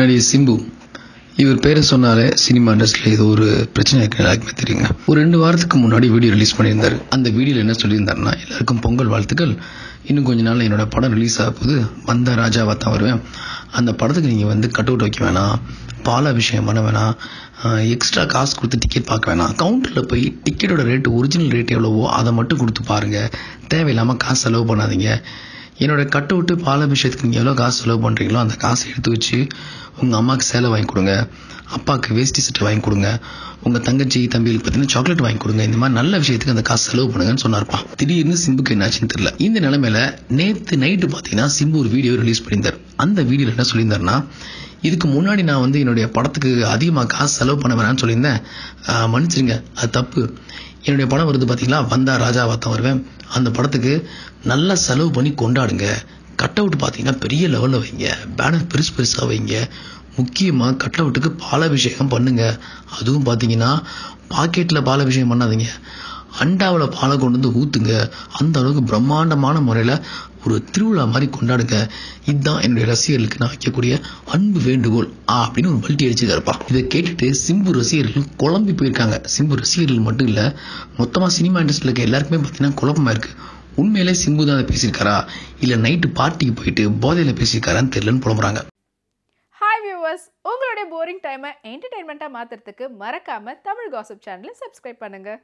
நடிகர் சிம்பு இவர் பேரை சொன்னாலே சினிமா இண்டஸ்ட்ரியில் ஏதோ ஒரு பிரச்சனை இருக்கு எல்லாருக்குமே தெரியுங்க. ஒரு ரெண்டு வாரத்துக்கு முன்னாடி வீடியோ ரிலீஸ் பண்ணியிருந்தாரு. அந்த வீடியோவில் என்ன சொல்லியிருந்தாருன்னா எல்லாருக்கும் பொங்கல் வாழ்த்துக்கள். இன்னும் கொஞ்ச நாள் என்னோட படம் ரிலீஸ் ஆக போது வந்த ராஜாவாக தான் வருவேன். அந்த படத்துக்கு நீங்கள் வந்து கட் அவுட் வைக்க வேணாம். பாலாபிஷேகம் பண்ண வேணாம். எக்ஸ்ட்ரா காசு கொடுத்து டிக்கெட் பார்க்க வேணாம். கவுண்டரில் போய் டிக்கெட்டோட ரேட்டு ஒரிஜினல் ரேட் எவ்வளவோ அதை மட்டும் கொடுத்து பாருங்கள் தேவையில்லாமல் காசு செலவு பண்ணாதீங்க. என்னோட கட் அவுட்டு பாலாபிஷேகத்துக்கு நீங்கள் எவ்வளோ காசு செலவு பண்ணுறீங்களோ அந்த காசை எடுத்து வச்சு உங்கள் அம்மாவுக்கு சேலை வாங்கி கொடுங்க அப்பாவுக்கு வேஷ்டி சட்டை வாங்கி கொடுங்க உங்கள் தங்கச்சி தம்பிகளுக்கு பார்த்தீங்கன்னா சாக்லேட் வாங்கி கொடுங்க இந்த மாதிரி நல்ல விஷயத்துக்கு அந்த காசு செலவு பண்ணுங்கன்னு சொன்னார்ப்பா. திடீர்னு சிம்புக்கு என்னாச்சுன்னு தெரியல. இந்த நிலைமையில நேற்று நைட்டு பார்த்தீங்கன்னா சிம்பு ஒரு வீடியோ ரிலீஸ் பண்ணியிருந்தார். அந்த வீடியோவில் என்ன சொல்லியிருந்தாருன்னா இதுக்கு முன்னாடி நான் வந்து என்னுடைய படத்துக்கு அதிகமாக காசு செலவு பண்ண வேணாம்னு சொல்லியிருந்தேன். மன்னிச்சிருங்க அது தப்பு. என்னுடைய படம் வருது பார்த்தீங்களா வந்தா ராஜாவா தான் வருவேன். அந்த படத்துக்கு நல்லா செலவு பண்ணி கொண்டாடுங்க. கட் அவுட் பார்த்தீங்கன்னா பெரிய லெவலில் வைங்க. பேனர் பெருசு பெருசாக வைங்க. முக்கியமாக கட் அவுட்டுக்கு பாலாபிஷேகம் பண்ணுங்க. அதுவும் பார்த்தீங்கன்னா பாக்கெட்டில் பாலாபிஷேகம் பண்ணாதீங்க. அண்டாவில் பாலை கொண்டு வந்து ஊற்றுங்க அந்த அளவுக்கு பிரம்மாண்டமான முறையில் ஒரு திருவிழா மாதிரி கொண்டாடுங்க. இதுதான் என்னுடைய ரசிகர்களுக்கு நான் வைக்கக்கூடிய அன்பு வேண்டுகோள். அப்படின்னு ஒரு பல்ட்டி அடிச்சுக்காருப்பா இதை கேட்டுட்டு சிம்பு ரசிகர்கள் குழம்பி போயிருக்காங்க. சிம்பு ரசிகர்கள் மட்டும் இல்லை மொத்தமாக சினிமா இண்டஸ்ட்ரியில் இருக்க எல்லாருக்குமே பார்த்தீங்கன்னா குழப்பமா இருக்கு. உண்மையிலே சிம்பு தான் அதை பேசியிருக்காரா? இல்லை நைட்டு பார்ட்டிக்கு போயிட்டு போதையில் பேசியிருக்காரான்னு தெரியலன்னு புலம்புறாங்க. ஹாய் வியூவர்ஸ் உங்களுடைய போரிங் டைமை என்டர்டைன்மெண்ட்டாக மாற்றுறதுக்கு மறக்காமல் தமிழ் காசப் சேனலை சப்ஸ்கிரைப் பண்ணுங்கள்